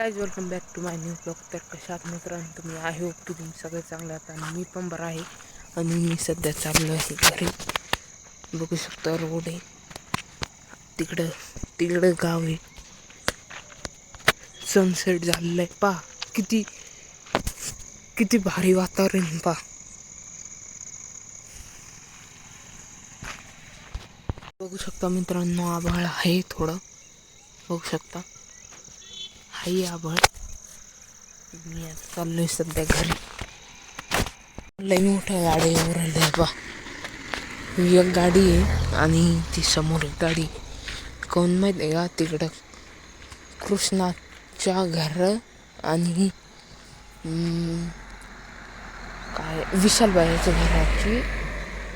Guys welcome back to my new blog तर कशात मित्रांनो? तुम्ही आय होप की तुम्ही सगळे चांगले आहात आणि मी पण बरं आहे. आणि मी सध्या चाललो आहे घरी. बघू शकता रोड आहे. तिकडं तिकडं गाव आहे. सनसेट झालेलं आहे पा किती किती भारी वातावरण पा. बघू शकता मित्रांनो आभाळ आहे थोडं. बघू शकता. काही आभाळ मी आता चाललोय सध्या घरी. लई मोठ्या गाडीवर आल्या बा एक गाडी आहे आणि ती समोर एक गाडी कोण माहीत आहे का? तिकडं कृष्णाच्या घर आणि काय विशालबाईच्या घराची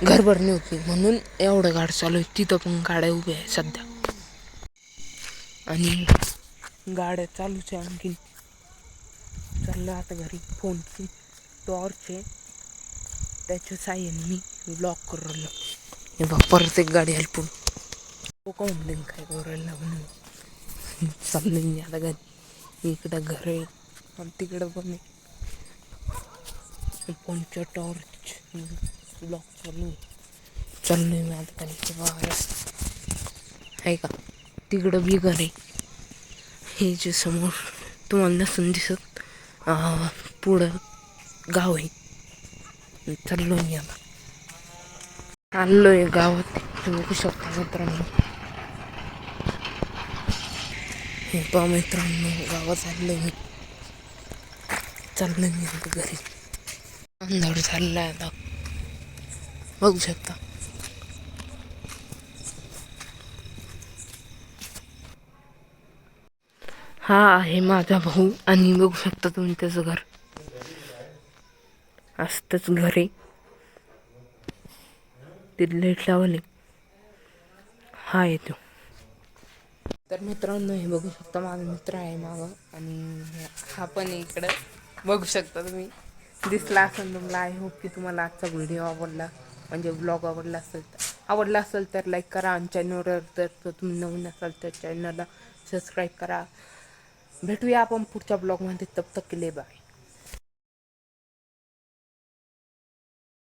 घरभरणी होती. म्हणून एवढं गाड चालू आहे. तिथं पण गाड्या उभ्या आहे सध्या. आणि गाड्या चालूच आहे आणखीन. चाललं आता घरी. फोनची टॉर्च आहे. त्याच्या साह्याने मी ब्लॉक करू राहिलो. हे बघ परत एक गाडी आली पण तो कोण काय करू राहिला म्हणून चाललं मी आता घरी. इकडं घर आहे. आणि तिकडं पण आहे फोनच्या टॉर्च ब्लॉक चालू आहे. मी आता खाली. आहे का? तिकडं बी घर आहे. हे जे समोर तुम्हाला नसून दिसत पुढं गाव आहे. चाललो मी आता. आलोय गावात. तुम्ही बघू शकता मित्रांनो. हे पहा मित्रांनो गावात चाललोय मी. चाललं मी आता घरी. अंधार चाललाय आता. बघू शकता. हा आहे माझा भाऊ आणि बघू शकता तुम्ही त्याचं घर. असतंच घर. आहे ते लेट लावले. हा येतो. तर मित्रांनो हे बघू शकता माझा मित्र आहे मागं आणि हा पण इकडं. बघू शकता तुम्ही. दिसला असेल तुम्हाला आय होप की तुम्हाला आजचा व्हिडिओ आवडला. म्हणजे ब्लॉग आवडला असेल तर. आवडला असेल तर लाईक करा. आणि चॅनलवर जर तुम्ही नवीन असाल तर चॅनलला सबस्क्राईब करा. भेटूया आपण पुढच्या ब्लॉगमध्ये. तब तक के लिए बाय